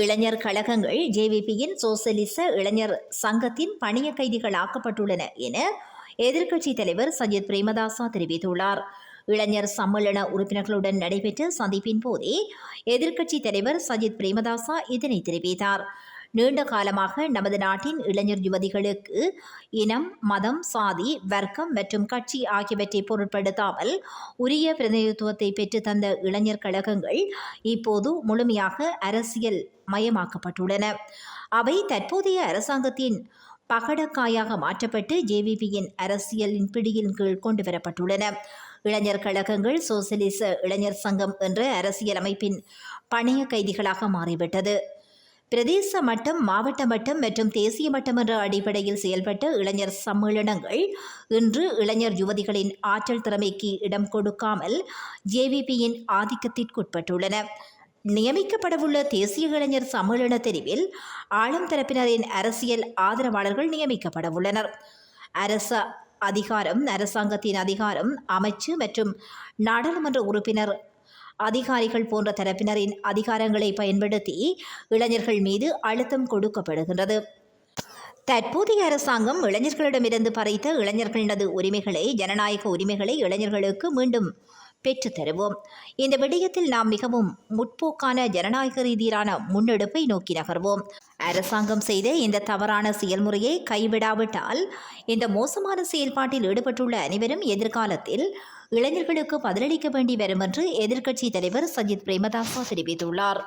இளைஞர் கழகங்கள் ஜேவிபியின் சோசலிச இளைஞர் சங்கத்தின் பணிய கைதிகள் ஆக்கப்பட்டுள்ளன என எதிர்க்கட்சித் தலைவர் சஜித் பிரேமதாசா தெரிவித்துள்ளார். இளைஞர் சம்மேளன உறுப்பினர்களுடன் நடைபெற்ற சந்திப்பின் போதே எதிர்க்கட்சித் தலைவர் சஜித் பிரேமதாசா இதனை தெரிவித்தார். நீண்ட காலமாக நமது நாட்டின் இளைஞர் யுவதிகளுக்கு இனம் மதம் சாதி வர்க்கம் மற்றும் கட்சி ஆகியவற்றை பொருட்படுத்தாமல் உரிய பிரதிநிதித்துவத்தை பெற்றுத்தந்த இளைஞர் கழகங்கள் இப்போது முழுமையாக அரசியல் மயமாக்கப்பட்டுள்ளன. அவை தற்போதைய அரசாங்கத்தின் பகடக்காயாக மாற்றப்பட்டு ஜேவிபியின் அரசியலின் பிடியின் கீழ் கொண்டு வரப்பட்டுள்ளன. இளைஞர் கழகங்கள் சோசியலிச இளைஞர் சங்கம் என்ற அரசியல் அமைப்பின் பணைய கைதிகளாக மாறிவிட்டது. பிரதேச மட்டம் மாவட்ட மட்டம் மற்றும் தேசிய மட்டம் என்ற அடிப்படையில் செயல்பட்ட இளைஞர் சம்மேளனங்கள் இன்று இளைஞர் யுவதிகளின் ஆற்றல் திறமைக்கு இடம் கொடுக்காமல் ஜேவிபியின் ஆதிக்கத்திற்குட்பட்டுள்ளன. நியமிக்கப்படவுள்ள தேசிய இளைஞர் சம்மேளன தெரிவில் ஆளும் தரப்பினரின் அரசியல் ஆதரவாளர்கள் நியமிக்கப்படவுள்ளனர். அரச அதிகாரம் அரசாங்கத்தின் அதிகாரம் அமைச்சு மற்றும் நாடாளுமன்ற உறுப்பினர் அதிகாரிகள் போன்ற தரப்பினரின் அதிகாரங்களை பயன்படுத்தி இளைஞர்கள் மீது அழுத்தம் கொடுக்கப்படுகின்றது. தற்போதைய அரசாங்கம் இளைஞர்களிடமிருந்து பறித்த இளைஞர்களினது உரிமைகளை ஜனநாயக உரிமைகளை இளைஞர்களுக்கு மீண்டும் பெற்றுத்தருவோம் இந்த விடயத்தில் நாம் மிகவும் முற்போக்கான ஜனநாயக ரீதியிலான முன்னெடுப்பை நோக்கி நகர்வோம். அரசாங்கம் செய்த இந்த தவறான செயல்முறையை கைவிடாவிட்டால் இந்த மோசமான செயல்பாட்டில் ஈடுபட்டுள்ள அனைவரும் எதிர்காலத்தில் இளைஞர்களுக்கு பதிலளிக்க வேண்டி வரும் என்று எதிர்க்கட்சித் தலைவர் சஜித் பிரேமதாசா தெரிவித்துள்ளார்.